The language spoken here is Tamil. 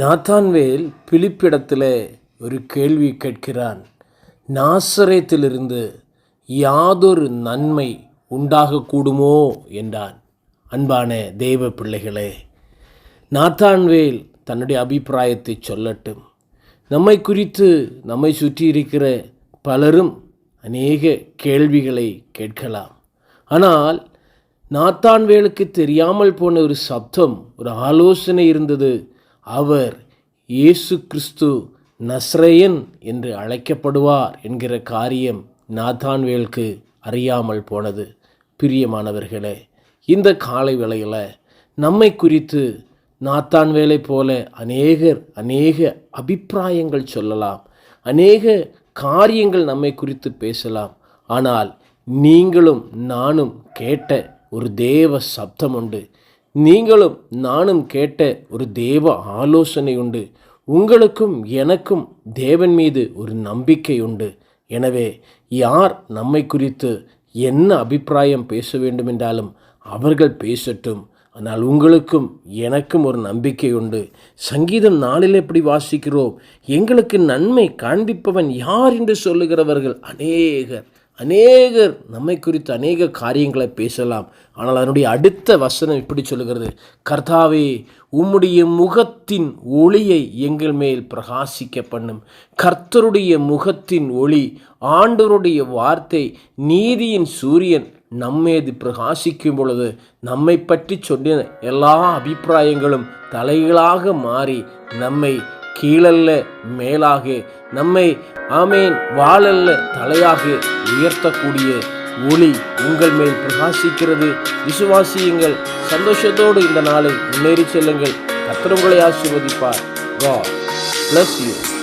நாத்தான்வேல் பிலிப்பிடத்தில் ஒரு கேள்வி கேட்கிறான். நாசரேத்திலிருந்து யாதொரு நன்மை உண்டாகக்கூடுமோ என்றான். அன்பான தெய்வ பிள்ளைகளே நாத்தான்வேல் தன்னுடைய அபிப்பிராயத்தை சொல்லட்டும். நம்மை குறித்து நம்மை சுற்றி இருக்கிற பலரும் அநேக கேள்விகளை கேட்கலாம். ஆனால் நாத்தான்வேலுக்கு தெரியாமல் போன ஒரு சப்தம் ஒரு ஆலோசனை இருந்தது. அவர் இயேசு கிறிஸ்து நஸ்ரேயன் என்று அழைக்கப்படுவார் என்கிற காரியம் நாத்தான்வேலுக்கு அறியாமல் போனது. பிரியமானவர்களே இந்த காலை வேளையில் நம்மை குறித்து நாத்தான்வேலை போல அநேகர் அநேக அபிப்பிராயங்கள் சொல்லலாம். அநேக காரியங்கள் நம்மை குறித்து பேசலாம். ஆனால் நீங்களும் நானும் கேட்ட ஒரு தேவ சப்தம் உண்டு நீங்களும் நானும் கேட்ட ஒரு தேவ ஆலோசனை உண்டு உங்களுக்கும் எனக்கும் தேவன் மீது ஒரு நம்பிக்கை உண்டு எனவே யார் நம்மை குறித்து என்ன அபிப்பிராயம் பேச வேண்டுமென்றாலும் அவர்கள் பேசட்டும். ஆனால் உங்களுக்கும் எனக்கும் ஒரு நம்பிக்கை உண்டு சங்கீதம் நாளில் எப்படி வாசிக்கிறோம்? எங்களுக்கு நன்மை காண்பிப்பவன் யார் என்று சொல்லுகிறவர்கள் அநேகர். அநேகர் நம்மை குறித்து அநேக காரியங்களை பேசலாம். ஆனால் அதனுடைய அடுத்த வசனம் இப்படி சொல்லுகிறது. கர்த்தாவே உம்முடைய முகத்தின் ஒளியை எங்கள் மேல் பிரகாசிக்க பண்ணும். கர்த்தருடைய முகத்தின் ஒளி ஆண்டவருடைய வார்த்தை நீதியின் சூரியன் நம்மேது பிரகாசிக்கும் பொழுது நம்மை பற்றி சொன்ன எல்லா அபிப்பிராயங்களும் தலைகளாக மாறி நம்மை கீழல்ல மேலாக. நம்மை ஆமேன் வாழல்ல தலையாக உயர்த்தக்கூடிய ஒளி உங்கள் மேல் பிரகாசிக்கிறது. விசுவாசியுங்கள் சந்தோஷத்தோடு இந்த நாளை முன்னேறி செல்லுங்கள். கத்திரங்களை ஆசிர்வதிப்பார். God bless you.